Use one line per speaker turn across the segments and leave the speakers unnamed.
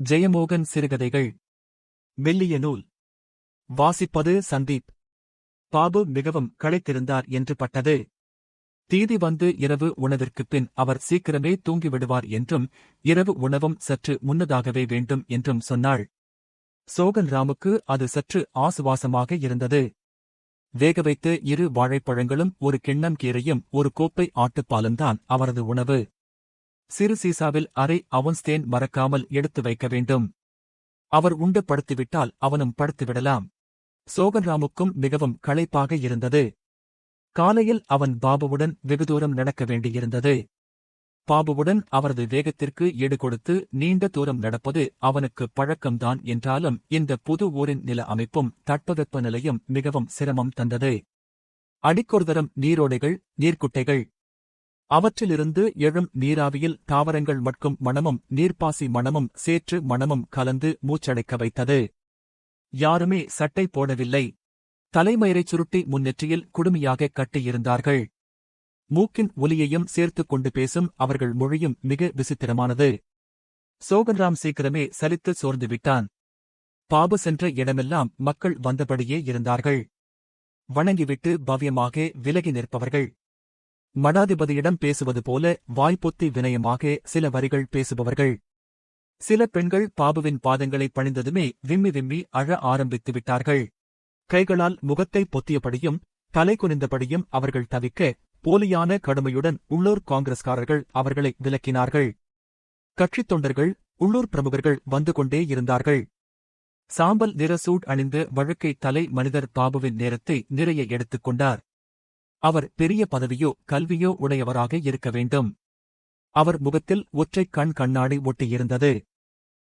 ஜெயமோகன் சிறுகதைகள். மெல்லிய நூல். வாசிப்பது சந்தீப். பாபு மிகவும் களைத்திருந்தார் என்று பட்டது. தீதி வந்து இரவு உணவிற்குப் பின் அவர் சீக்கிரமே தூங்கிவிடுவார் என்றும் இரவு உணவும் சற்று முன்னதாகவே வேண்டும் என்றும் சொன்னாள். சோகன் ராமுக்கு அது சற்று ஆசுவாசமாக இருந்தது. வேக வைத்து இரு வாழைப்பழங்களும் ஒரு கிண்ணம் கீரையும் ஒரு கோப்பை ஆட்டுப்பாலும் தான் அவரது உணவு. சிறு சீசாவில் அரை அவன்ஸ்தேன் மறக்காமல் எடுத்து வைக்க வேண்டும். அவர் உண்டு படுத்துவிட்டால் அவனும் படுத்துவிடலாம் சோகன்ராமுக்கும் மிகவும் களைப்பாக இருந்தது. காலையில் அவன் பாபுவுடன் வெகு தூரம் நடக்க வேண்டியிருந்தது. பாபுவுடன் அவரது வேகத்திற்கு ஈடு கொடுத்து நீண்ட தூரம் நடப்பது அவனுக்கு பழக்கம்தான் என்றாலும் இந்த புது ஊரின் நில அமைப்பும் தட்பவெப்ப நிலையும் மிகவும் சிரமம் தந்தது. அடிக்கொருதரம் நீரோடைகள் நீர்க்குட்டைகள் அவற்றிலிருந்து எழும் நீராவியில் தாவரங்கள் மட்கும் மணமும் நீர்ப்பாசி மணமும் சேற்று மணமும் கலந்து மூச்சடைக்க வைத்தது. யாருமே சட்டை போடவில்லை. தலைமயிரைச் சுருட்டி முன்னெற்றியில் குடுமையாக கட்டியிருந்தார்கள். மூக்கின் ஒலியையும் சேர்த்துக் கொண்டு பேசும் அவர்கள் மொழியும் மிக விசித்திரமானது. சோகன்ராம் சீக்கிரமே சலித்து சோர்ந்து விட்டான். பாபு சென்ற இடமெல்லாம் மக்கள் வந்தபடியே இருந்தார்கள். வணங்கிவிட்டு பவ்யமாக விலகி நிற்பவர்கள். மடாதிபதியிடம் பேசுவது போல வாய்ப்பொத்தி வினயமாக சில வரிகள் பேசுபவர்கள். சில பெண்கள் பாபுவின் பாதங்களை பணிந்ததுமே விம்மி விம்மி அழ ஆரம்பித்து விட்டார்கள். கைகளால் முகத்தை பொத்தியபடியும் தலை குனிந்தபடியும் அவர்கள் தவிக்க போலியான கடுமையுடன் உள்ளூர் காங்கிரஸ்காரர்கள் அவர்களை விலக்கினார்கள். கட்சித் தொண்டர்கள் உள்ளூர் பிரமுகர்கள் வந்து கொண்டே இருந்தார்கள். சாம்பல் நிற சூட் அணிந்து வழக்கை தலை மனிதர் பாபுவின் நேரத்தை நிறைய எடுத்துக் கொண்டார். அவர் பெரிய பதவியோ கல்வியோ உடையவராக இருக்க வேண்டும். அவர் முகத்தில் ஒற்றைக் கண் கண்ணாடி ஒட்டியிருந்தது.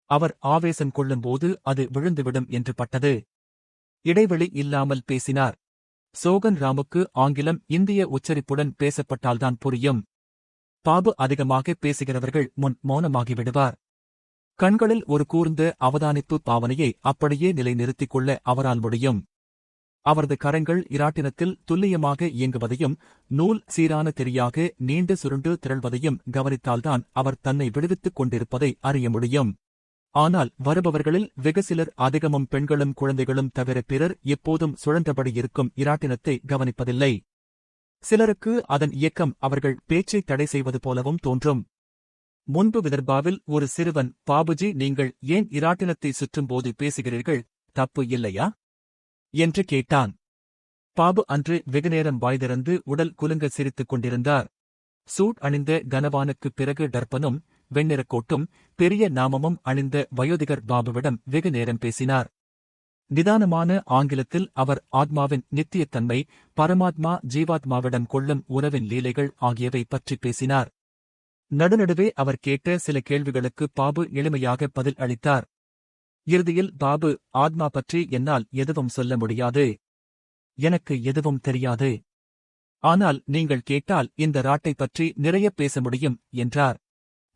அவர் ஆவேசம் கொள்ளும்போது அது விழுந்துவிடும் என்று பட்டது. இடைவெளி இல்லாமல் பேசினார். சோகன் ராமுக்கு ஆங்கிலம் இந்திய உச்சரிப்புடன் பேசப்பட்டால்தான் புரியும். பாபு அதிகமாக பேசுகிறவர்கள் முன் மௌனமாகிவிடுவார். கண்களில் ஒரு கூர்ந்த அவதானிப்பு பாவனையை அப்படியே நிலைநிறுத்திக் கொள்ள அவரால் முடியும். அவரது கரங்கள் இராட்டினத்தில் துல்லியமாக இயங்குவதையும் நூல் சீரான தெரியாக நீண்டு சுருண்டு திரள்வதையும் கவனித்தால்தான் அவர் தன்னை விடுவித்துக் கொண்டிருப்பதை அறிய முடியும். ஆனால் வருபவர்களில் வெகு சிலர் அதிகமும் பெண்களும் குழந்தைகளும் தவிர பிறர் எப்போதும் சுழன்றபடி இருக்கும் இராட்டினத்தை கவனிப்பதில்லை. சிலருக்கு அதன் இயக்கம் அவர்கள் பேச்சை தடை செய்வது போலவும் தோன்றும். முன்பு விதர்பாவில் ஒரு சிறுவன் பாபுஜி நீங்கள் ஏன் இராட்டினத்தை சுற்றும்போது பேசுகிறீர்கள்? தப்பு இல்லையா? என்று கேட்டான். பாபு அன்று வெகுநேரம் வாய்திறந்து உடல் குலுங்க சிரித்துக் கொண்டிருந்தார். சூட் அணிந்த கனவானுக்குப் பிறகு டர்பனும் வெண்ணிறக்கோட்டும் பெரிய நாமமும் அணிந்த வயோதிகர் பாபுவிடம் வெகு நேரம் பேசினார். நிதானமான ஆங்கிலத்தில் அவர் ஆத்மாவின் நித்தியத்தன்மை பரமாத்மா ஜீவாத்மாவிடம் கொள்ளும் உறவின் லீலைகள் ஆகியவை பற்றி பேசினார். நடுநடுவே அவர் கேட்ட சில கேள்விகளுக்கு பாபு எளிமையாக பதில் அளித்தார். இறுதியில் பாபு ஆத்மா பற்றி என்னால் எதுவும் சொல்ல முடியாது. எனக்கு எதுவும் தெரியாது. ஆனால் நீங்கள் கேட்டால் இந்த ராட்டை பற்றி நிறைய பேச முடியும் என்றார்.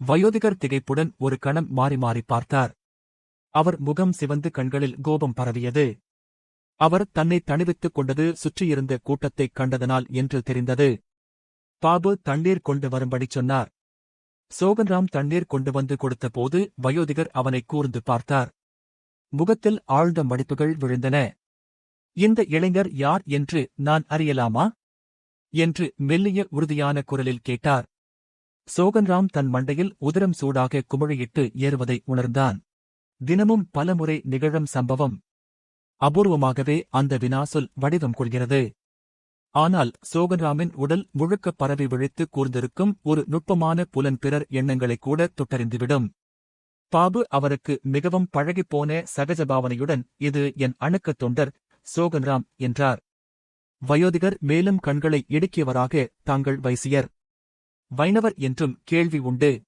வயோதிகர் திகைப்புடன் ஒரு கணம் மாறி மாறி பார்த்தார். அவர் முகம் சிவந்து கண்களில் கோபம் பரவியது. அவர் தன்னை தணிவித்துக் கொண்டது சுற்றியிருந்த கூட்டத்தைக் கண்டதனால் என்று தெரிந்தது. பாபு தண்ணீர் கொண்டு வரும்படி சொன்னார். சோகன்ராம் தண்ணீர் கொண்டு வந்து கொடுத்தபோது வயோதிகர் அவனை கூர்ந்து பார்த்தார். முகத்தில் ஆழ்ந்த மடிப்புகள் விழுந்தன. இந்த இளைஞர் யார் என்று நான் அறியலாமா? என்று மெல்லிய உறுதியான குரலில் கேட்டார். சோகன்ராம் தன் மண்டையில் உதரம் சூடாக குமிழியிட்டு ஏறுவதை உணர்ந்தான். தினமும் பலமுறை நிகழும் சம்பவம். அபூர்வமாகவே அந்த வினாசொல் வடிவம் கொள்கிறது. ஆனால் சோகன்ராமின் உடல் முழுக்க பரவி விழித்து கூர்ந்திருக்கும் ஒரு நுட்பமான புலன் பிறர் எண்ணங்களைக் கூட தொட்டறிந்துவிடும். பாபு அவருக்கு மிகவும் பழகிப்போன சகஜ பாவனையுடன் இது என் அணுக்கத் தொண்டர் சோகன்ராம் என்றார். வயோதிகர் மேலும் கண்களை இடுக்கியவராக தாங்கள் வைசியர். வைணவர் என்றும் கேள்வி உண்டு.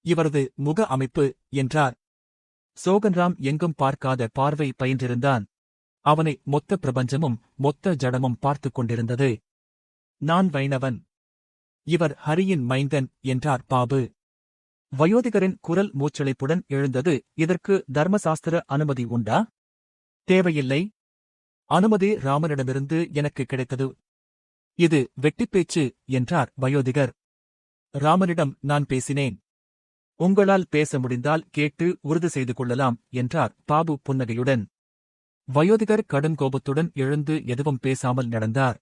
இவரது முக அமைப்பு என்றார். சோகன்ராம் எங்கும் பார்க்காத பார்வை பயின்றிருந்தான். அவனை மொத்த பிரபஞ்சமும் மொத்த ஜடமும் பார்த்துக் கொண்டிருந்தது. நான் வைணவன். இவர் ஹரியின் மைந்தன் என்றார் பாபு. வயோதிகரின் குரல் மூச்சளிப்புடன் எழுந்தது. இதற்கு தர்மசாஸ்திர அனுமதி உண்டா? தேவையில்லை. அனுமதி ராமனிடமிருந்து எனக்கு கிடைத்தது. இது வெட்டிப்பேச்சு என்றார் வயோதிகர். ராமனிடம் நான் பேசினேன். உங்களால் பேச முடிந்தால் கேட்டு உறுதி செய்து கொள்ளலாம் என்றார் பாபு புன்னகையுடன். வயோதிகர் கடும் கோபத்துடன் எழுந்து எதுவும் பேசாமல் நடந்தார்.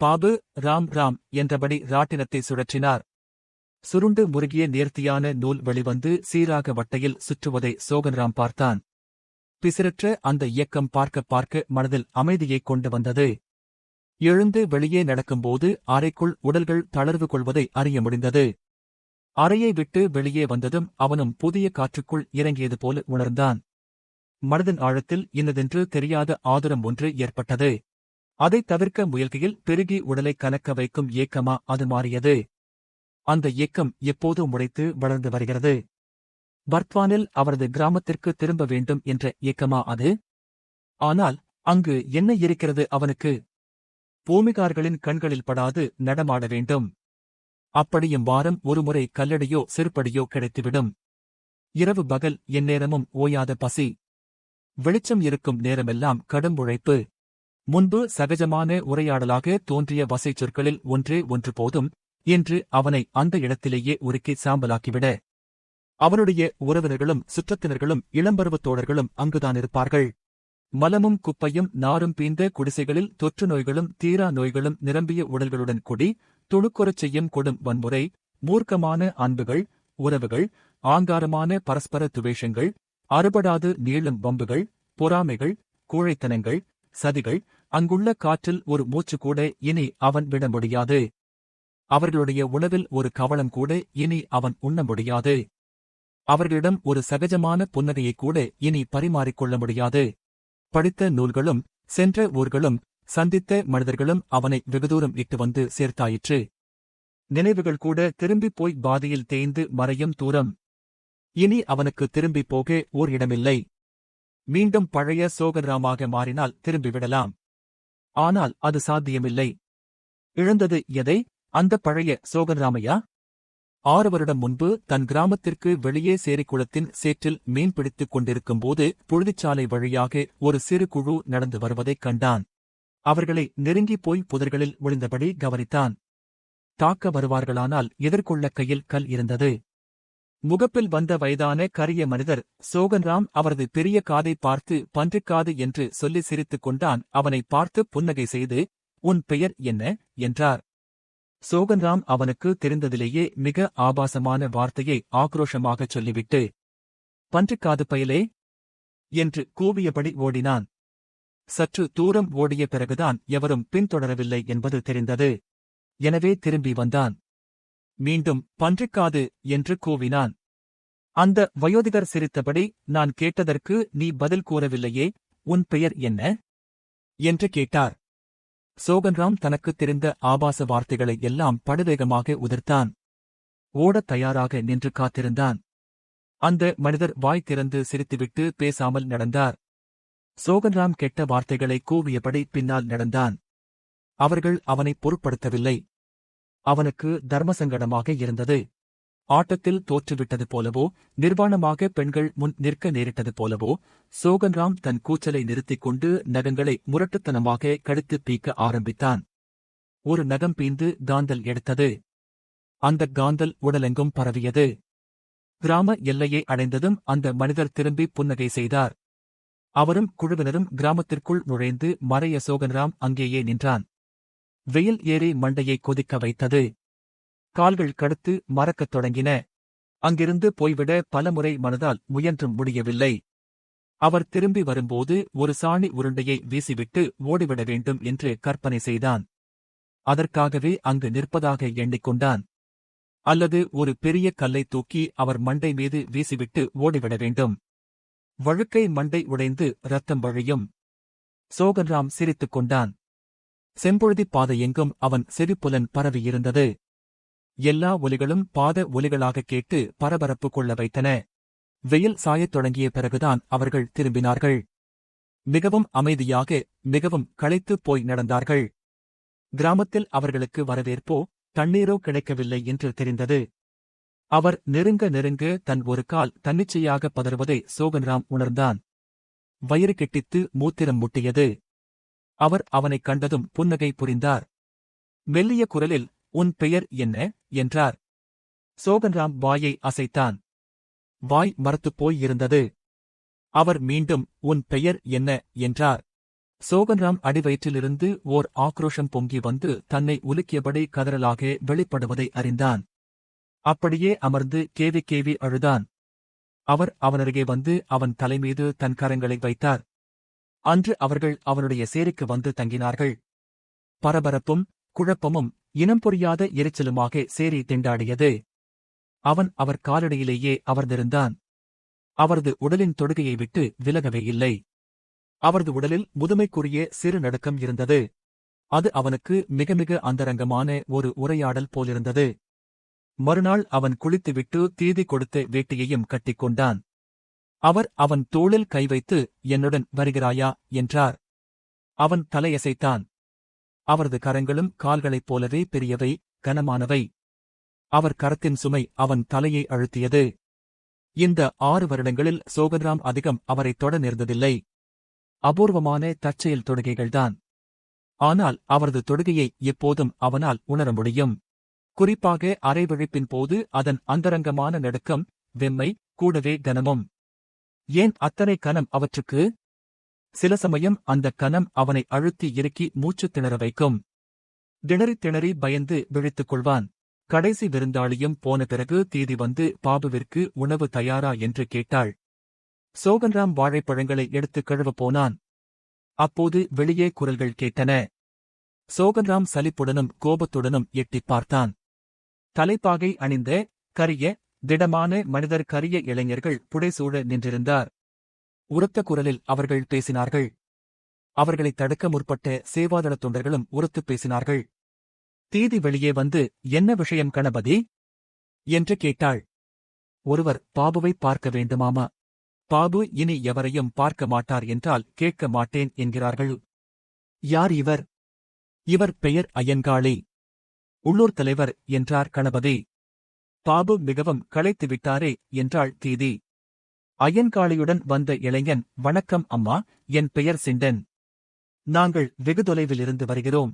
பாபு ராம் ராம் என்றபடி ராட்டினத்தை சுழற்றினார். சுருண்டு முருகிய நேர்த்தியான நூல் வெளிவந்து சீராக வட்டையில் சுற்றுவதை சோகன்ராம் பார்த்தான். பிசிரற்ற அந்த இயக்கம் பார்க்க பார்க்க மனதில் அமைதியைக் கொண்டு வந்தது. எழுந்து வெளியே நடக்கும்போது அறைக்குள் உடல்கள் தளர்வு கொள்வதை அறிய முடிந்தது. அறையை விட்டு வெளியே வந்ததும் அவனும் புதிய காற்றுக்குள் இறங்கியது போல உணர்ந்தான். மனதின் ஆழத்தில் இன்னதென்று தெரியாத ஆதுரம் ஒன்று ஏற்பட்டது. அதைத் தவிர்க்க முயல்கையில் பெருகி உடலை கலக்க வைக்கும் ஏக்கமா அது மாறியது. அந்த இயக்கம் எப்போது முளைத்து வளர்ந்து வருகிறது? பர்த்வானில் அவரது கிராமத்திற்கு திரும்ப வேண்டும் என்ற ஏக்கமா அது? ஆனால் அங்கு என்ன இருக்கிறது அவனுக்கு? பூமிகார்களின் கண்களில் படாது நடமாட வேண்டும். அப்படியும் வாரம் ஒருமுறை கல்லடியோ செருப்படியோ கிடைத்துவிடும். இரவு பகல் எந்நேரமும் ஓயாத பசி. வெளிச்சம் இருக்கும் நேரமெல்லாம் கடும் உழைப்பு. முன்பு சகஜமான உரையாடலாக தோன்றிய வசை சொற்களில் ஒன்றே ஒன்று போதும். என்று அவனை அந்த இடத்திலேயே உருக்கி சாம்பலாக்கிவிட. அவனுடைய உறவினர்களும் சுற்றத்தினர்களும் இளம்பருவத் தோழர்களும் அங்குதான் இருப்பார்கள். மலமும் குப்பையும் நாரும் பீந்த குடிசைகளில் தொற்று நோய்களும் தீரா நோய்களும் நிரம்பிய உடல்களுடன் கூடி துணுக்குறச் செய்யும் கொடும் வன்முறை மூர்க்கமான அன்புகள் உறவுகள் ஆங்காரமான பரஸ்பர துவேஷங்கள் அறுபடாது நீளும் வம்புகள் பொறாமைகள் கூழைத்தனங்கள் சதிகள் அங்குள்ள காற்றில் ஒரு மூச்சு கூட இனி அவன் விட முடியாது. அவர்களுடைய உணவில் ஒரு கவளம் கூட இனி அவன் உண்ண முடியாது. அவர்களிடம் ஒரு சகஜமான புன்னகையைக் கூட இனி பரிமாறிக்கொள்ள முடியாது. படித்த நூல்களும் சென்ற ஊர்களும் சந்தித்த மனிதர்களும் அவனை வெகுதூரம் இட்டு வந்து சேர்த்தாயிற்று. நினைவுகள் கூட திரும்பிப் போய் பாதியில் தேய்ந்து மறையும் தூரம். இனி அவனுக்கு திரும்பிப் போக ஓர் இடமில்லை. மீண்டும் பழைய சோகராமாக மாறினால் திரும்பிவிடலாம். ஆனால் அது சாத்தியமில்லை. இழந்தது எதை? அந்த பழைய சோகன்ராமையா ஆறு வருடம் முன்பு தன் கிராமத்திற்கு வெளியே சேரிக்குளத்தின் சேற்றில் மீன் பிடித்துக் கொண்டிருக்கும்போது புழுதிச்சாலை வழியாக ஒரு சிறு குழு நடந்து வருவதைக் கண்டான். அவர்களை நெருங்கிப் போய் புதர்களில் ஒளிந்தபடி கவனித்தான். தாக்க வருவார்களானால் எதிர்கொள்ள கையில் கல் இருந்தது. முகப்பில் வந்த வயதான கரிய மனிதர் சோகன்ராம் அவரது பெரிய காதை பார்த்து பன்றிக்காது என்று சொல்லி சிரித்துக் கொண்டான். அவனை பார்த்து புன்னகை செய்து உன் பெயர் என்ன? என்றார். சோகன்ராம் அவனுக்கு தெரிந்ததிலேயே மிக ஆபாசமான வார்த்தையை ஆக்ரோஷமாகச் சொல்லிவிட்டு பன்றிக்காது பயலே என்று கூவியபடி ஓடினான். சற்று தூரம் ஓடிய பிறகுதான் எவரும் பின்தொடரவில்லை என்பது தெரிந்தது. எனவே திரும்பி வந்தான். மீண்டும் பன்றிக்காது என்று கூவினான். அந்த வயோதிகர் சிரித்தபடி நான் கேட்டதற்கு நீ பதில் கூறவில்லையே? உன் பெயர் என்ன என்று கேட்டார். சோகன்ராம் தனக்குத் தெரிந்த ஆபாச வார்த்தைகளை எல்லாம் படுவேகமாக உதிர்த்தான். ஓடத் தயாராக நின்று காத்திருந்தான். அந்த மனிதர் வாய் திறந்து சிரித்துவிட்டு பேசாமல் நடந்தார். சோகன்ராம் கெட்ட வார்த்தைகளை கூவியபடி பின்னால் நடந்தான். அவர்கள் அவனை பொருட்படுத்தவில்லை. அவனுக்கு தர்மசங்கடமாக இருந்தது. ஆட்டத்தில் தோற்றுவிட்டது போலவோ நிர்வாணமாக பெண்கள் முன் நிற்க நேரிட்டது போலவோ சோகன்ராம் தன் கூச்சலை நிறுத்திக் கொண்டு நகங்களை முரட்டுத்தனமாக கடித்துப் பீக்க ஆரம்பித்தான். ஒரு நகம் பீந்து காந்தல் எடுத்தது. அந்த காந்தல் உடலெங்கும் பரவியது. கிராம எல்லையை அடைந்ததும் அந்த மனிதர் திரும்பி புன்னகை செய்தார். அவரும் குழுவினரும் கிராமத்திற்குள் நுழைந்து மறைய சோகன்ராம் அங்கேயே நின்றான். வெயில் ஏறி மண்டையை கொதிக்க வைத்தது. கால்கள் கடுத்து மறக்கத் தொடங்கின. அங்கிருந்து போய்விட பலமுறை மனதால் முயன்றும் முடியவில்லை. அவர் திரும்பி வரும்போது ஒரு சாணி உருண்டையை வீசிவிட்டு ஓடிவிட வேண்டும் என்று கற்பனை செய்தான். அதற்காகவே அங்கு நிற்பதாக எண்ணிக்கொண்டான். அல்லது ஒரு பெரிய கல்லை தூக்கி அவர் மண்டை மீது வீசிவிட்டு ஓடிவிட வேண்டும். வழுக்கை மண்டை உடைந்து ரத்தம் வழியும். சோகன்ராம் சிரித்துக் கொண்டான். செம்பொழுதிப் பாதையெங்கும் அவன் செவிப்புலன் பரவியிருந்தது. எல்லா ஒலிகளும் பாத ஒலிகளாகக் கேட்டு பரபரப்பு கொள்ள வைத்தன. வெயில் சாயத் தொடங்கிய பிறகுதான் அவர்கள் திரும்பினார்கள். மிகவும் அமைதியாக மிகவும் களைத்துப் போய் நடந்தார்கள். கிராமத்தில் அவர்களுக்கு வரவேற்போ தண்ணீரோ கிடைக்கவில்லை என்று தெரிந்தது. அவர் நெருங்க நெருங்க தன் ஒரு கால் தன்னிச்சையாக பதறுவதை சோகன்ராம் உணர்ந்தான். வயிறு கெட்டித்து மூத்திரம் முட்டியது. அவர் அவனைக் கண்டதும் புன்னகை புரிந்தார். மெல்லிய குரலில் உன் பெயர் என்ன? என்றார். சோகன்ராம் வாயை அசைத்தான். வாய் மரத்துப் போய் இருந்தது. அவர் மீண்டும் உன் பெயர் என்ன என்றார். சோகன்ராம் அடிவயிற்றிலிருந்து ஓர் ஆக்ரோஷம் பொங்கி வந்து தன்னை உலுக்கியபடி கதறலாக வெளிப்படுவதை அறிந்தான். அப்படியே அமர்ந்து கேவி கேவி அழுதான். அவர் அவனருகே வந்து அவன் தலைமீது தன் கரங்களை வைத்தார். அன்று அவர்கள் அவனுடைய சேரிக்கு வந்து தங்கினார்கள். பரபரப்பும் குழப்பமும் இனம் புரியாத எரிச்சலுமாக சேரி திண்டாடியது. அவன் அவர் காலடியிலேயே அமர்ந்திருந்தான். அவரது உடலின் தொடுகையை விட்டு விலகவே இல்லை. அவரது உடலில் முதுமைக்குரிய சிறு நடுக்கம் இருந்தது. அது அவனுக்கு மிக மிக அந்தரங்கமான ஒரு உரையாடல் போலிருந்தது. மறுநாள் அவன் குளித்துவிட்டு தீதி கொடுத்த வேட்டியையும் கட்டிக்கொண்டான் அவர் அவன் தோளில் கை வைத்து என்னுடன் வருகிறாயா? என்றார். அவன் தலையசைத்தான். அவரது கரங்களும் கால்களைப் போலவே பெரியவை கனமானவை. அவர் கரத்தின் சுமை அவன் தலையை அழுத்தியது. இந்த ஆறு வருடங்களில் சோகன்ராம் அதிகம் அவரைத் தொட நேர்ந்ததில்லை. அபூர்வமான தற்செயல் தொடுகைகள்தான். ஆனால் அவரது தொடுகையை எப்போதும் அவனால் உணர முடியும். குறிப்பாக அரைவிழிப்பின் போது அதன் அந்தரங்கமான நடுக்கம் வெம்மை கூடவே கனமும். ஏன் அத்தனை கனம் அவற்றுக்கு? சில சமயம் அந்த கனம் அவனை அழுத்தி இறுக்கி மூச்சுத் திணற வைக்கும். திணறித் திணறி பயந்து விழித்துக் கொள்வான். கடைசி விருந்தாளியும் போன பிறகு தீதி வந்து பாபுவிற்கு உணவு தயாரா என்று கேட்டாள். சோகன்ராம் வாழைப்பழங்களை எடுத்துக் கழுவப் போனான். அப்போது வெளியே குரல்கள் கேட்டன. சோகன்ராம் சலிப்புடனும் கோபத்துடனும் எட்டிப் பார்த்தான். தலைப்பாகை அணிந்த கரிய திடமான மனிதர் கரிய இளைஞர்கள் புடைசூழ நின்றிருந்தார். உரத்த குரலில் அவர்கள் பேசினார்கள். அவர்களைத் தடுக்க முற்பட்ட சேவாதளத் தொண்டர்களும் உரத்துப் பேசினார்கள். தீதி வெளியே வந்து என்ன விஷயம் கணபதி? என்று கேட்டாள். ஒருவர் பாபுவை பார்க்க வேண்டுமாமா? பாபு இனி எவரையும் பார்க்க மாட்டார் என்றால் கேட்க மாட்டேன் என்கிறார்கள். யார் இவர்? இவர் பெயர் ஐயன்காளி உள்ளூர் தலைவர் என்றார் கணபதி. பாபு மிகவும் களைத்துவிட்டாரே என்றாள் தீதி. அயன்காளியுடன் வந்த இளைஞன் வணக்கம் அம்மா என் பெயர் சிண்டன். நாங்கள் வெகு தொலைவிலிருந்து வருகிறோம்.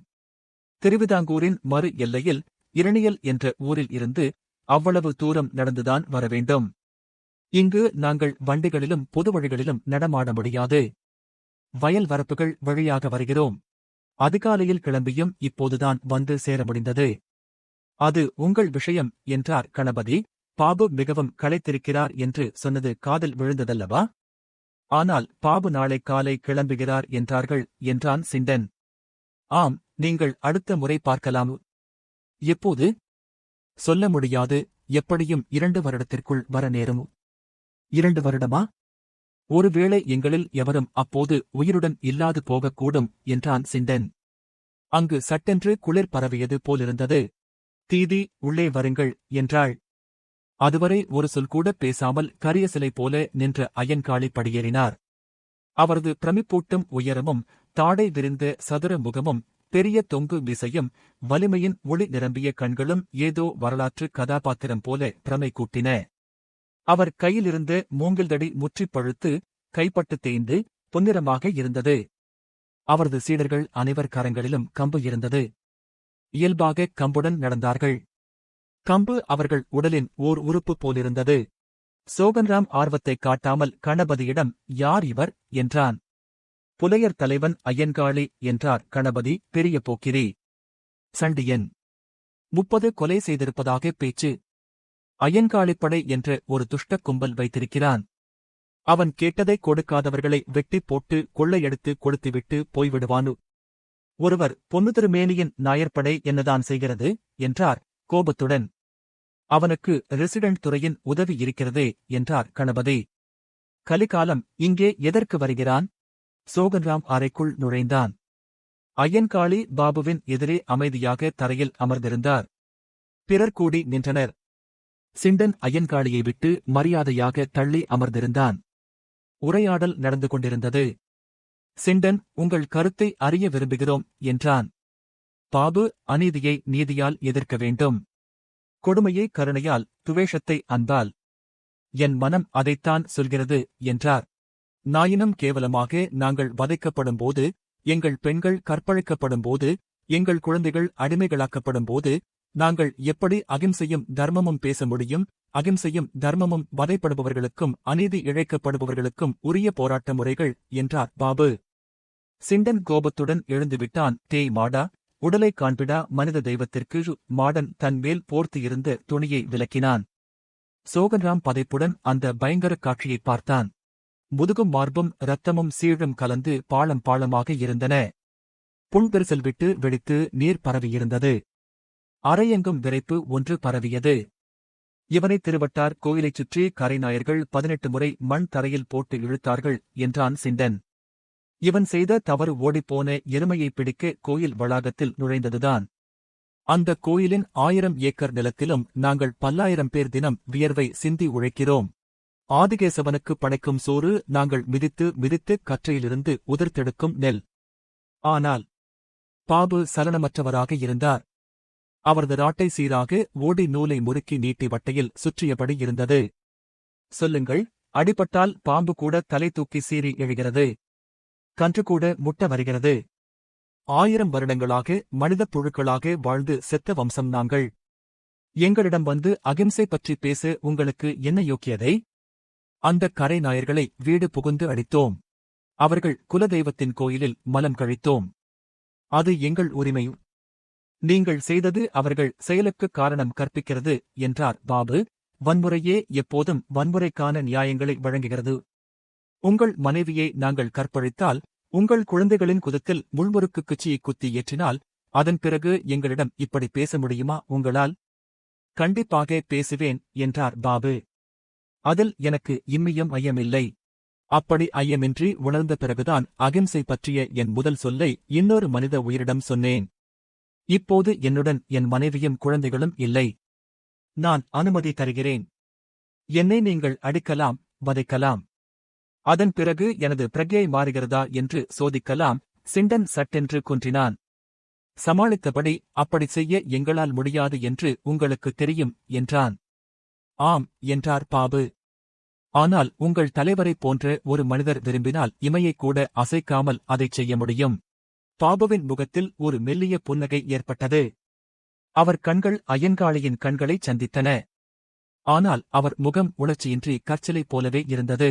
திருவிதாங்கூரின் மறு எல்லையில் இரணியல் என்ற ஊரில் இருந்து அவ்வளவு தூரம் நடந்துதான் வரவேண்டும். இங்கு நாங்கள் வண்டிகளிலும் பொது வழிகளிலும் நடமாட முடியாது. வயல் வரப்புகள் வழியாக வருகிறோம். அதிகாலையில் கிளம்பியும் இப்போதுதான் வந்து சேர முடிந்தது. அது உங்கள் விஷயம் என்றார் கணபதி. பாபு மிகவும் களைத்திருக்கிறார் என்று சொன்னது காதில் விழுந்ததல்லவா? ஆனால் பாபு நாளை காலை கிளம்புகிறார் என்றார்கள் என்றான் சிண்டன். ஆம் நீங்கள் அடுத்த முறை பார்க்கலாம். எப்போது? சொல்ல முடியாது எப்படியும் இரண்டு வருடத்திற்குள் வர நேரும். இரண்டு வருடமா? ஒருவேளை எங்களில் எவரும் அப்போது உயிருடன் இல்லாது போகக்கூடும் என்றான் சிண்டன். அங்கு சட்டென்று குளிர் பரவியது போலிருந்தது. தீதி உள்ளே வருங்கள் என்றாள். அதுவரை ஒரு சொல் கூட பேசாமல் கரிய சிலை போல நின்ற அயன்காளி படியேறினார். அவரது பிரமிப்பூட்டும் உயரமும் தாடை விரிந்த சதுர முகமும் பெரிய தொங்கு விசையும் வலிமையின் ஒளி நிரம்பிய கண்களும் ஏதோ வரலாற்று கதாபாத்திரம் போல பிரமை கூட்டின. அவர் கையிலிருந்த மூங்கில்தடி முற்றிப் பழுத்து கைப்பட்டு தேய்ந்து பொன்னிறமாக இருந்தது. அவரது சீடர்கள் அனைவர் கரங்களிலும் கம்பு இருந்தது. இயல்பாக கம்புடன் நடந்தார்கள். கம்பு அவர்கள் உடலின் ஓர் உறுப்பு போலிருந்தது. சோகன்ராம் ஆர்வத்தைக் காட்டாமல் கணபதியிடம் யார் இவர்? என்றான். புலையர் தலைவன் அய்யன்காளி என்றார் கணபதி பெரிய போக்கிரி. சண்டியன். முப்பது கொலை செய்திருப்பதாக பேச்சு. அயன்காளிப்படை என்ற ஒரு துஷ்ட கும்பல் வைத்திருக்கிறான். அவன் கேட்டதை கொடுக்காதவர்களை வெட்டிப் போட்டு கொள்ளையெடுத்து கொடுத்துவிட்டு போய்விடுவானு. ஒருவர் பொன்னு திருமேனியின் நாயர்படை என்னதான் செய்கிறது? என்றார் கோபத்துடன். அவனுக்கு ரெசிடென்ட் துறையின் உதவி இருக்கிறதே என்றார் கணபதி. கலிகாலம் இங்கே எதற்கு வருகிறான்? சோகன்ராம் அறைக்குள் நுழைந்தான். ஐயன்காளி பாபுவின் எதிரே அமைதியாக தரையில் அமர்ந்திருந்தார். பிறர் கூடி நின்றனர். சிண்டன் ஐயன்காளியை விட்டு மரியாதையாக தள்ளி அமர்ந்திருந்தான். உரையாடல் நடந்து கொண்டிருந்தது. சிண்டன் உங்கள் கருத்தை அறிய விரும்புகிறோம் என்றான். பாபு அநீதியை நீதியால் எதிர்க்க வேண்டும். கொடுமையை கருணையால் துவேஷத்தை அந்தால். என் மனம் அதைத்தான் சொல்கிறது என்றார். நாயினும் கேவலமாக நாங்கள் வதைக்கப்படும்போது எங்கள் பெண்கள் கற்பழிக்கப்படும்போது எங்கள் குழந்தைகள் அடிமைகளாக்கப்படும்போது நாங்கள் எப்படி அகிம்சையும் தர்மமும் பேச முடியும் அகிம்சையும் தர்மமும் வதைப்படுபவர்களுக்கும் அநீதி இழைக்கப்படுபவர்களுக்கும் உரிய போராட்ட முறைகள் என்றார். பாபு. சிண்டன் கோபத்துடன் எழுந்துவிட்டான். டேய் மாடா. உடலை காண்பிடா மனித தெய்வத்திற்கு மாடன் தன் மேல் போர்த்தியிருந்த துணியை விலக்கினான். சோகன்ராம் பதைப்புடன் அந்த பயங்கர காட்சியை பார்த்தான். முதுகும் மார்பும் இரத்தமும் சீழும் கலந்து பாளம் பாளமாக இருந்தன. புண்பெரிசல் விட்டு வெடித்து நீர் பரவியிருந்தது அரையெங்கும் விரைப்பு ஒன்று பரவியது. இவனை திருவட்டார் கோயிலைச் சுற்றி கரைநாயர்கள் பதினெட்டு முறை மண் தரையில் போட்டு இழுத்தார்கள் என்றான் சிண்டன். இவன் செய்த தவறு ஓடிப்போன எருமையை பிடிக்க கோயில் வளாகத்தில் நுழைந்ததுதான். அந்த கோயிலின் ஆயிரம் ஏக்கர் நிலத்திலும் நாங்கள் பல்லாயிரம் பேர் தினம் வியர்வை சிந்தி உழைக்கிறோம். ஆதிகேசவனுக்கு படைக்கும் சோறு நாங்கள் மிதித்து மிதித்து கற்றையிலிருந்து உதிர்த்தெடுக்கும் நெல். ஆனால் பாபு சலனமற்றவராக இருந்தார். அவரது ராட்டை சீராக ஓடி நூலை முறுக்கி நீட்டி வட்டையில் சுற்றியபடி இருந்தது. சொல்லுங்கள் அடிபட்டால் பாம்பு கூட தலை தூக்கி சீறி எழுகிறது. கன்று கூட முட்ட வருகிறது ஆயிரம் வருடங்களாக மனிதப் புழுக்களாக வாழ்ந்து செத்த வம்சம் நாங்கள். எங்களிடம் வந்து அகிம்சை பற்றி பேச உங்களுக்கு என்ன யோக்கியதை? அந்த கரை நாயர்களை வீடு புகுந்து அடித்தோம். அவர்கள் குலதெய்வத்தின் கோயிலில் மலம் கழித்தோம். அது எங்கள் உரிமை. நீங்கள் செய்தது அவர்கள் செயலுக்குக் காரணம் கற்பிக்கிறது என்றார் பாபு. வன்முறையே எப்போதும் வன்முறைக்கான நியாயங்களை வழங்குகிறது. உங்கள் மனைவியை நாங்கள் கற்பழித்தால் உங்கள் குழந்தைகளின் குதத்தில் முள்முறுக்கு குச்சியை குத்தி ஏற்றினால் அதன் பிறகு எங்களிடம் இப்படி பேச முடியுமா? உங்களால் கண்டிப்பாக பேசுவேன் என்றார் பாபு. அதில் எனக்கு இம்மியம் ஐயமில்லை. அப்படி ஐயமின்றி உணர்ந்த பிறகுதான் அகிம்சை பற்றிய என் முதல் சொல்லை இன்னொரு மனித உயிரிடம் சொன்னேன். இப்போது என்னுடன் என் மனைவியும் குழந்தைகளும் இல்லை. நான் அனுமதி தருகிறேன். என்னை நீங்கள் அடிக்கலாம் வதைக்கலாம். அதன் பிறகு எனது பிரக்யை மாறுகிறதா என்று சோதிக்கலாம். சிண்டன் சட்டென்று குன்றினான். சமாளித்தபடி அப்படி செய்ய எங்களால் முடியாது என்று உங்களுக்கு தெரியும் என்றான். ஆம் என்றார் பாபு. ஆனால் உங்கள் தலைவரைப் போன்ற ஒரு மனிதர் விரும்பினால் இமையைக் கூட அசைக்காமல் அதைச் செய்ய முடியும். பாபுவின் முகத்தில் ஒரு மெல்லிய புன்னகை ஏற்பட்டது. அவர் கண்கள் அயன்காளியின் கண்களைச் சந்தித்தன. ஆனால் அவர் முகம் உணர்ச்சியின்றி கற்சிலை போலவே இருந்தது.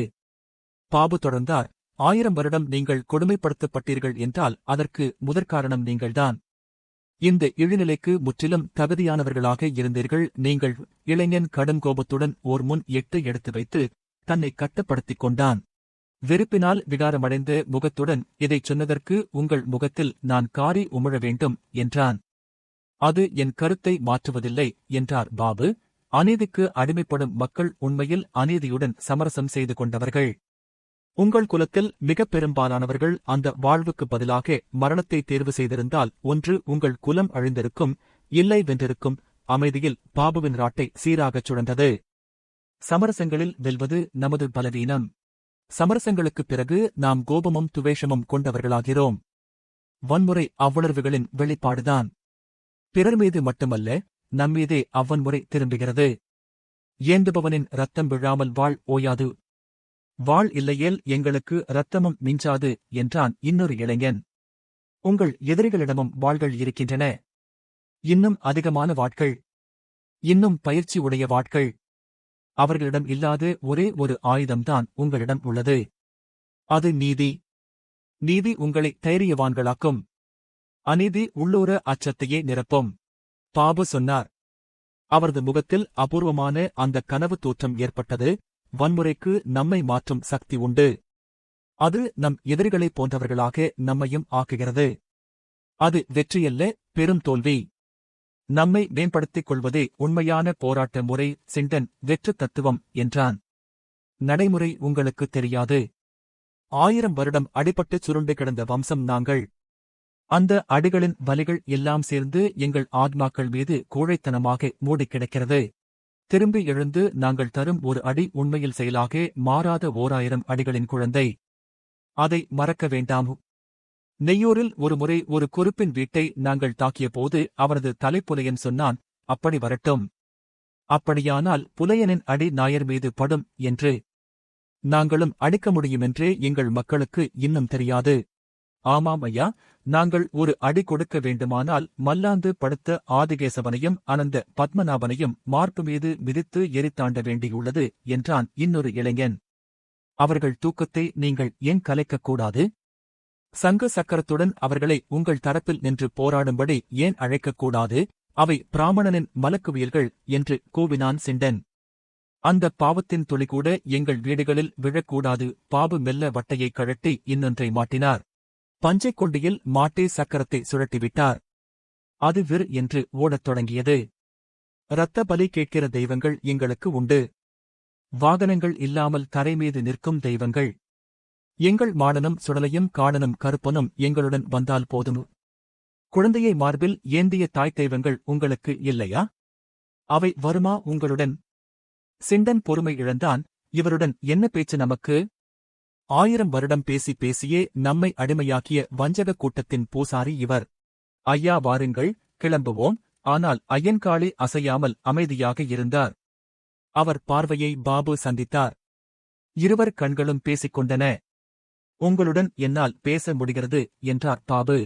பாபு தொடர்ந்தார். ஆயிரம் வருடம் நீங்கள் கொடுமைப்படுத்தப்பட்டீர்கள் என்றால் அதற்கு முதற்காரணம் நீங்கள்தான். இந்த இழிநிலைக்கு முற்றிலும் தகுதியானவர்களாக இருந்தீர்கள். நீங்கள் இளைஞன் கடும் கோபத்துடன் ஓர் முன் எட்டு எடுத்து வைத்து தன்னை கட்டுப்படுத்திக் கொண்டான். வெறுப்பினால் விகாரமடைந்த முகத்துடன் இதைச் சொன்னதற்கு உங்கள் முகத்தில் நான் காரி உமிழ வேண்டும் என்றான். அது என் கருத்தை மாற்றுவதில்லை என்றார் பாபு. அநீதிக்கு அடிமைப்படும் மக்கள் உண்மையில் அநீதியுடன் சமரசம் செய்து கொண்டவர்கள். உங்கள் குலத்தில் மிகப் பெரும்பாலானவர்கள் அந்த வாழ்வுக்கு பதிலாக மரணத்தை தேர்வு செய்திருந்தால் ஒன்று உங்கள் குலம் அழிந்திருக்கும் இல்லை வென்றிருக்கும் அமைதியில் பாபுவின் ராட்டை சீராகச் சுழந்தது சமரசங்களில் வெல்வது நமது பலவீனம். சமரசங்களுக்குப் பிறகு நாம் கோபமும் துவேஷமும் கொண்டவர்களாகிறோம். வன்முறை அவ்வுணர்வுகளின் வெளிப்பாடுதான். பிறர் மீது மட்டுமல்ல நம்மீதே அவ்வன்முறை திரும்புகிறது. ஏந்துபவனின் ரத்தம் விழாமல் வாழ் ஓயாது வாழ் இல்லையேல் எங்களுக்கு இரத்தமும் மிஞ்சாது என்றான் இன்னொரு இளைஞன். உங்கள் எதிரிகளிடமும் வாள்கள் இருக்கின்றன. இன்னும் அதிகமான வாட்கள். இன்னும் பயிற்சி உடைய வாட்கள். அவர்களிடம் இல்லாத ஒரே ஒரு ஆயுதம்தான் உங்களிடம் உள்ளது. அது நீதி. நீதி உங்களை தைரியவான்களாக்கும். அநீதி உள்ளூர அச்சத்தையே நிரப்பும். பாபு சொன்னார். அவரது முகத்தில் அபூர்வமான அந்த கனவு தோற்றம் ஏற்பட்டது. வன்முறைக்கு நம்மை மாற்றும் சக்தி உண்டு. அது நம் எதிரிகளைப் போன்றவர்களாக நம்மையும் ஆக்குகிறது. அது வெற்றியல்ல பெரும் தோல்வி. நம்மை மேம்படுத்திக் கொள்வதே உண்மையான போராட்ட முறை சிண்டன் வெற்று தத்துவம் என்றான். நடைமுறை உங்களுக்கு தெரியாது. ஆயிரம் வருடம் அடிபட்டு சுருண்டு கிடந்த வம்சம் நாங்கள். அந்த அடிகளின் வலிகள் எல்லாம் சேர்ந்து எங்கள் ஆத்மாக்கள் மீது கோழைத்தனமாக மூடிக் கிடக்கிறது. திரும்பி எழுந்து நாங்கள் தரும் ஒரு அடி உண்மையில் செயலாக மாறாத ஓராயிரம் அடிகளின் குழந்தை. அதை மறக்க வேண்டாம். நெய்யூரில் ஒருமுறை ஒரு குறுப்பின் வீட்டை நாங்கள் தாக்கியபோது அவரது தலைப்புலையன் சொன்னான் அப்படி வரட்டும். அப்படியானால் புலையனின் அடி நாயர் மீது படும் என்று. நாங்களும் அடிக்க முடியுமென்றே எங்கள் மக்களுக்கு இன்னும் தெரியாது. ஆமாம் ஐயா நாங்கள் ஒரு அடி கொடுக்க வேண்டுமானால் மல்லாந்து படுத்த ஆதிகேசவனையும் அனந்த பத்மநாபனையும் மார்பு மீது மிதித்து எரித்தாண்ட வேண்டியுள்ளது என்றான் இன்னொரு இளைஞன். அவர்கள் தூக்கத்தை நீங்கள் ஏன் கலைக்கக்கூடாது சங்க சக்கரத்துடன் அவர்களை உங்கள் தரப்பில் நின்று போராடும்படி ஏன் அழைக்கக்கூடாது அவை பிராமணனின் மலக்குவியல்கள் என்று கூவினான் சிண்டன். அந்த பாவத்தின் துளிகூட எங்கள் வீடுகளில் விழக்கூடாது. பாபு மெல்ல வட்டையை கழட்டி இன்னொன்றை மாட்டினார். பஞ்சைக் கொண்டியில் மாட்டே சக்கரத்தை சுழட்டிவிட்டார் அது விர் என்று ஓடத் தொடங்கியது. இரத்த பலி கேட்கிற தெய்வங்கள் எங்களுக்கு உண்டு. வாகனங்கள் இல்லாமல் தரை மீது நிற்கும் தெய்வங்கள். எங்கள் மாடனும் சுடலையும் காடனும் கருப்பனும் எங்களுடன் வந்தால் போதும். குழந்தையை மார்பில் ஏந்திய தாய் தெய்வங்கள் உங்களுக்கு இல்லையா? அவை வருமா உங்களுடன்? சிண்டன் பொறுமை இழந்தான். இவருடன் என்ன பேச்சு நமக்கு? ஆயிரம் வருடம் பேசி பேசியே நம்மை அடிமையாக்கிய வஞ்சக கூட்டத்தின் பூசாரி இவர். ஐயா வாருங்கள் கிளம்புவோம். ஆனால் ஐயன்காளி அசையாமல் அமைதியாக இருந்தார். அவர் பார்வையை பாபு சந்தித்தார். இருவர் கண்களும் பேசிக் கொண்டன உங்களுடன் என்னால் பேச முடிகிறது என்றார் பாபு.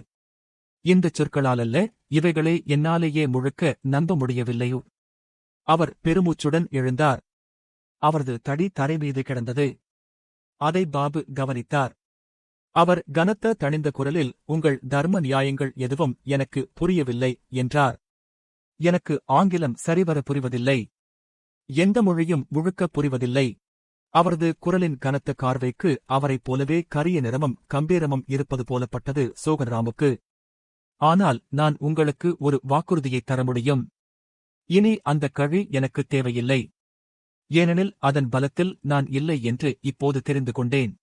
இந்தச் சொற்களாலல்ல இவைகளை என்னாலேயே முழுக்க நம்ப முடியவில்லையோ அவர் பெருமூச்சுடன் எழுந்தார். அவரது தடி தரை மீது கிடந்தது. அதை பாபு கவனித்தார். அவர் கனத்த தணிந்த குரலில் உங்கள் தர்ம நியாயங்கள் எதுவும் எனக்கு புரியவில்லை என்றார். எனக்கு ஆங்கிலம் சரிவர புரிவதில்லை. எந்த மொழியும் முழுக்க புரிவதில்லை. அவரது குரலின் கனத்த கார்வைக்கு அவரைப் போலவே கரிய நிறமும் கம்பீரமும் இருப்பது போலப்பட்டது சோகன்ராமுக்கு. ஆனால் நான் உங்களுக்கு ஒரு வாக்குறுதியைத் தர முடியும். இனி அந்த கழி எனக்கு தேவையில்லை. ஏனெனில் அதன் பலத்தில் நான் இல்லை என்று இப்போது தெரிந்து கொண்டேன்.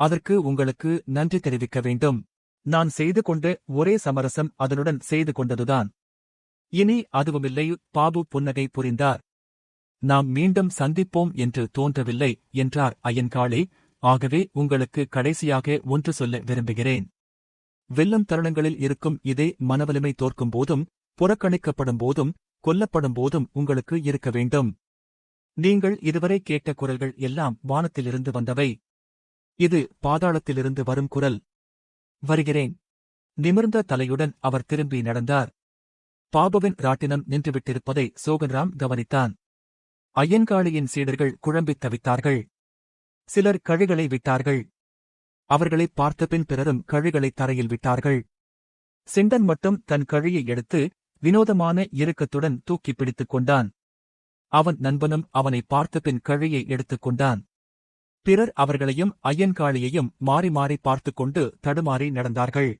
அதற்கு உங்களுக்கு நன்றி தெரிவிக்க வேண்டும். நான் செய்து கொண்டு ஒரே சமரசம் அதனுடன் செய்து கொண்டதுதான். இனி அதுவுமில்லை பாபு புன்னகை புரிந்தார். நாம் மீண்டும் சந்திப்போம் என்று தோன்றவில்லை என்றார் அய்யன்காளே ஆகவே உங்களுக்கு கடைசியாக ஒன்று சொல்ல விரும்புகிறேன். வெல்லும் தருணங்களில் இருக்கும் இதே மனவலிமை தோற்கும் போதும் புறக்கணிக்கப்படும் போதும் கொல்லப்படும் போதும் உங்களுக்கு இருக்க வேண்டும். நீங்கள் இதுவரை கேட்ட குரல்கள் எல்லாம் வானத்திலிருந்து வந்தவை. இது பாதாளத்திலிருந்து வரும் குரல். வருகிறேன். நிமிர்ந்த தலையுடன் அவர் திரும்பி நடந்தார். பாபுவின் ராட்டினம் நின்றுவிட்டிருப்பதை சோகன்ராம் கவனித்தான். ஐயன்காளியின் சீடர்கள் குழம்பித் தவித்தார்கள். சிலர் கழிகளை விட்டார்கள். அவர்களை பார்த்தபின் பிறரும் கழுகளை தரையில் விட்டார்கள். சிண்டன் மட்டும் தன் கழியை எடுத்து வினோதமான இறுக்கத்துடன் தூக்கி பிடித்துக் கொண்டான். அவன் நண்பனும் அவனை பார்த்தபின் கழையை எடுத்துக் கொண்டான். பிறர் அவர்களையும் ஐயன்காளியையும் மாறி மாறி பார்த்துக் கொண்டு தடுமாறி நடந்தார்கள்.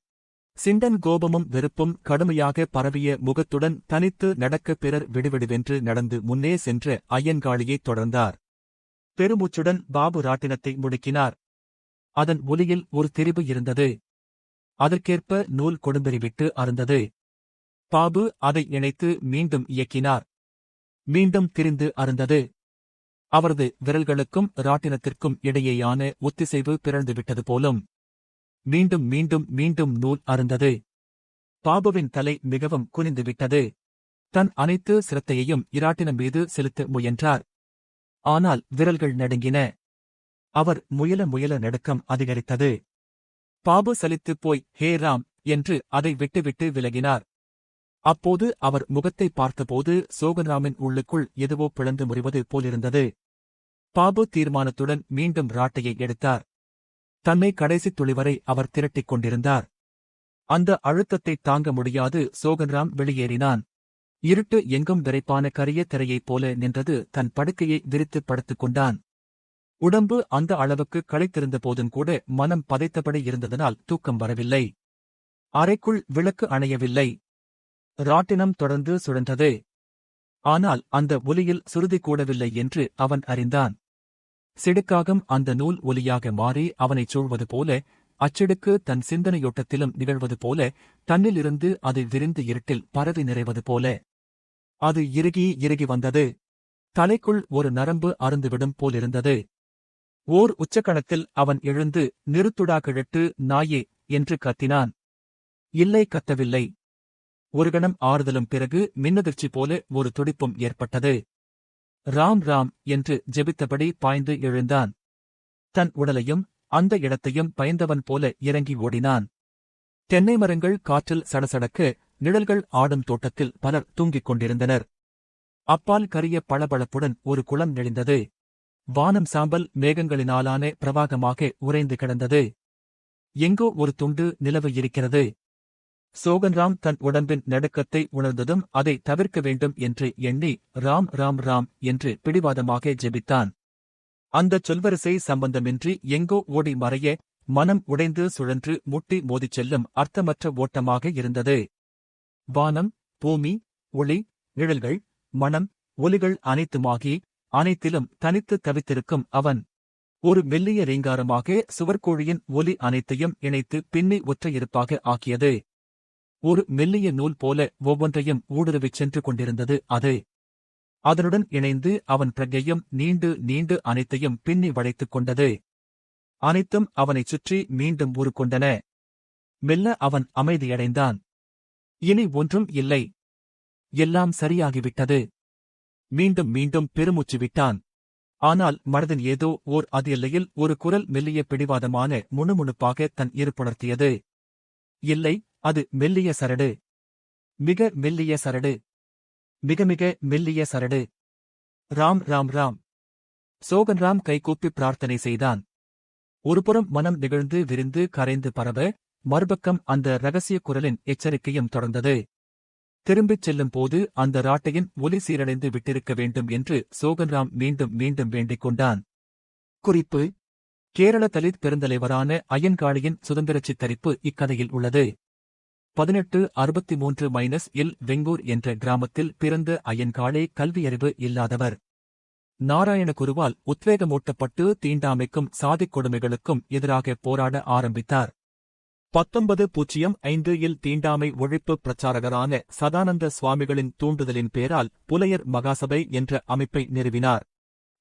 சிண்டன் கோபமும் வெறுப்பும் கடுமையாக பரவிய முகத்துடன் தனித்து நடக்க பிறர் விடுவிடுவென்று நடந்து முன்னே சென்ற ஐயன்காளியைத் தொடர்ந்தார். பெருமூச்சுடன் பாபு ராட்டினத்தை முடுக்கினார். அதன் ஒலியில் ஒரு திரிபு இருந்தது. அதற்கேற்ப நூல் கொடும்பெறிவிட்டு அருந்தது. பாபு அதை இணைத்து மீண்டும் இயக்கினார். மீண்டும் திரிந்து அருந்தது. அவரது விரல்களுக்கும் ராட்டினத்திற்கும் இடையேயான ஒத்திசைவு பிறழ்ந்துவிட்டது போலும் மீண்டும் மீண்டும் மீண்டும் நூல் அருந்தது. பாபுவின் தலை மிகவும் குனிந்துவிட்டது. தன் அனைத்து சிரத்தையையும் இராட்டினம் மீது செலுத்த முயன்றார். ஆனால் விரல்கள் நடுங்கின. அவர் முயல முயல நடுக்கம் அதிகரித்தது. பாபு சலித்துப் போய் ஹே ராம் என்று அதை விட்டுவிட்டு விலகினார். அப்போது அவர் முகத்தை பார்த்தபோது சோகன்ராமின் உள்ளுக்குள் எதுவோ பிளந்து முறிவது போலிருந்தது. பாபு தீர்மானத்துடன் மீண்டும் ராட்டையை எடுத்தார். தன்னை கடைசித் துளிவரை அவர் திரட்டிக் கொண்டிருந்தார். அந்த அழுத்தத்தை தாங்க முடியாது சோகன்ராம் வெளியேறினான். இருட்டு எங்கும் விரைப்பான கரிய திரையைப் போல நின்றது தன் படுக்கையை விரித்துப் படுத்துக் கொண்டான். உடம்பு அந்த அளவுக்கு களைத்திருந்த போதும் கூட மனம் பதைத்தபடி இருந்ததனால் தூக்கம் வரவில்லை. அறைக்குள் விளக்கு அணையவில்லை. ராட்டினம் தொடர்ந்து சுழந்தது ஆனால் அந்த ஒலியில் சுருதி கூடவில்லை என்று அவன் அறிந்தான். சிடுக்காகம் அந்த நூல் ஒலியாக மாறி அவனைச் சூழ்வது போல அச்சிடுக்கு தன் சிந்தனையோட்டத்திலும் நிகழ்வது போல தன்னிலிருந்து அது விரிந்து இருட்டில் பரவி நிறைவது போல. அது இறுகி இறுகி வந்தது. தலைக்குள் ஒரு நரம்பு அருந்துவிடும் போலிருந்தது. ஓர் உச்சக்கணத்தில் அவன் எழுந்து நிறுத்துடா கிழட்டு நாயே என்று கத்தினான். இல்லை கத்தவில்லை. ஒரு கணம் ஆறுதலும் பிறகு மின்னதிர்ச்சி போல ஒரு துடிப்பும் ஏற்பட்டது. ராம் ராம் என்று ஜெபித்தபடி பாய்ந்து எழுந்தான். தன் உடலையும் அந்த இடத்தையும் பயந்தவன் போல இறங்கி ஓடினான். தென்னை மரங்கள் காற்றில் சடசடக்க நிழல்கள் ஆடும் தோட்டத்தில் பலர் தூங்கிக் கொண்டிருந்தனர். அப்பால் கரிய பளபளப்புடன் ஒரு குளம் நெளிந்தது. வானம் சாம்பல் மேகங்களினாலான பிரவாகமாக உறைந்து கிடந்தது. எங்கோ ஒரு துண்டு நிலவு இருக்கிறது. சோகன்ராம் தன் உடம்பின் நடுக்கத்தை உணர்ந்ததும் அதை தவிர்க்க வேண்டும் என்று எண்ணி ராம் ராம் ராம் என்று பிடிவாதமாக ஜெபித்தான். அந்தச் சொல்வரிசை சம்பந்தமின்றி எங்கோ ஓடி மறைய மனம் உடைந்து சுழன்று முட்டி மோதிச் செல்லும் அர்த்தமற்ற ஓட்டமாக இருந்தது. வானம் பூமி ஒளி நிழல்கள் மனம் ஒலிகள் அனைத்துமாகி அனைத்திலும் தனித்து தவித்திருக்கும் அவன். ஒரு மெல்லிய ரீங்காரமாக சுவர்கோழியின் ஒலி அனைத்தையும் இணைத்து பின்னி ஒற்றையிருப்பாக ஆக்கியது. ஒரு மெல்லிய நூல் போல ஒவ்வொன்றையும் ஊடுருவிச் சென்று கொண்டிருந்தது அது. அதனுடன் இணைந்து அவன் பிரஜையும் நீண்டு நீண்டு அனைத்தையும் பின்னி வளைத்துக் கொண்டது. அனைத்தும் அவனைச் சுற்றி மீண்டும் ஊறுகொண்டன. மெல்ல அவன் அமைதியடைந்தான். இனி ஒன்றும் இல்லை. எல்லாம் சரியாகிவிட்டது. மீண்டும் மீண்டும் பெருமூச்சு விட்டான். ஆனால் மனதின் ஏதோ ஓர் அது எல்லையில் ஒரு குரல் மெல்லிய பிடிவாதமான முணுமுணுப்பாக தன் இருப்புணர்த்தியது இல்லை அது மெல்லிய சரடு. மிக மெல்லிய சரடு. மிக மிக மெல்லிய சரடு. ராம் ராம் ராம். சோகன்ராம் கைகூப்பி பிரார்த்தனை செய்தான். ஒருபுறம் மனம் நிகழ்ந்து விரிந்து கரைந்து பரவ மறுபக்கம் அந்த ரகசிய குரலின் எச்சரிக்கையும் தொடர்ந்தது. திரும்பிச் செல்லும் போது அந்த ராட்டையின் ஒலி சீரடைந்து விட்டிருக்க வேண்டும் என்று சோகன்ராம் மீண்டும் மீண்டும் வேண்டிக் கொண்டான். குறிப்பு. கேரள தலித் பெருந்தலைவரான அய்யன்காளியின் சுதந்திர சித்தரிப்பு இக்கதையில் உள்ளது. பதினெட்டு அறுபத்தி மூன்று மைனஸ் இல் வெங்கூர் என்ற கிராமத்தில் பிறந்த அயன்காளே கல்வியறிவு இல்லாதவர். நாராயணகுருவால் உத்வேகமூட்டப்பட்டு தீண்டாமைக்கும் சாதிக் கொடுமைகளுக்கும் எதிராக போராட ஆரம்பித்தார். பத்தொன்பது பூஜ்ஜியம் ஐந்து இல் தீண்டாமை ஒழிப்பு பிரச்சாரகரான சதானந்த சுவாமிகளின் தூண்டுதலின் பேரால் புலையர் மகாசபை என்ற அமைப்பை நிறுவினார்.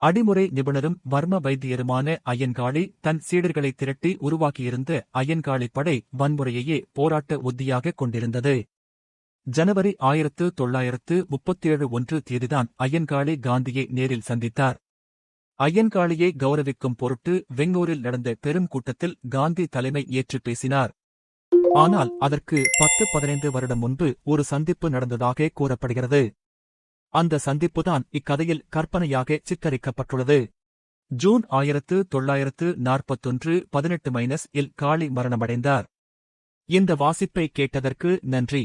அடிமுறை நிபுணரும் வர்ம வைத்தியருமான அய்யன்காளி தன் சீடர்களை திரட்டி உருவாக்கியிருந்த அய்யன்காளி படை வன்முறையையே போராட்ட உத்தியாக கொண்டிருந்தது. ஜனவரி ஆயிரத்து தொள்ளாயிரத்து முப்பத்தேழு ஒன்று தேதிதான் அய்யன்காளி காந்தியை நேரில் சந்தித்தார். அய்யன்காளியை கௌரவிக்கும் பொருட்டு வெங்கூரில் நடந்த பெரும் கூட்டத்தில் காந்தி தலைமை ஏற்று பேசினார். ஆனால் அதற்கு பத்து பதினைந்து வருடம் முன்பு ஒரு சந்திப்பு நடந்ததாக கூறப்படுகிறது. அந்த சந்திப்புதான் இக்கதையில் கற்பனையாக சித்தரிக்கப்பட்டுள்ளது. ஜூன் ஆயிரத்து தொள்ளாயிரத்து நாற்பத்தொன்று பதினெட்டு மைனஸ் இல் காளி மரணமடைந்தார். இந்த வாசிப்பை கேட்டதற்கு நன்றி.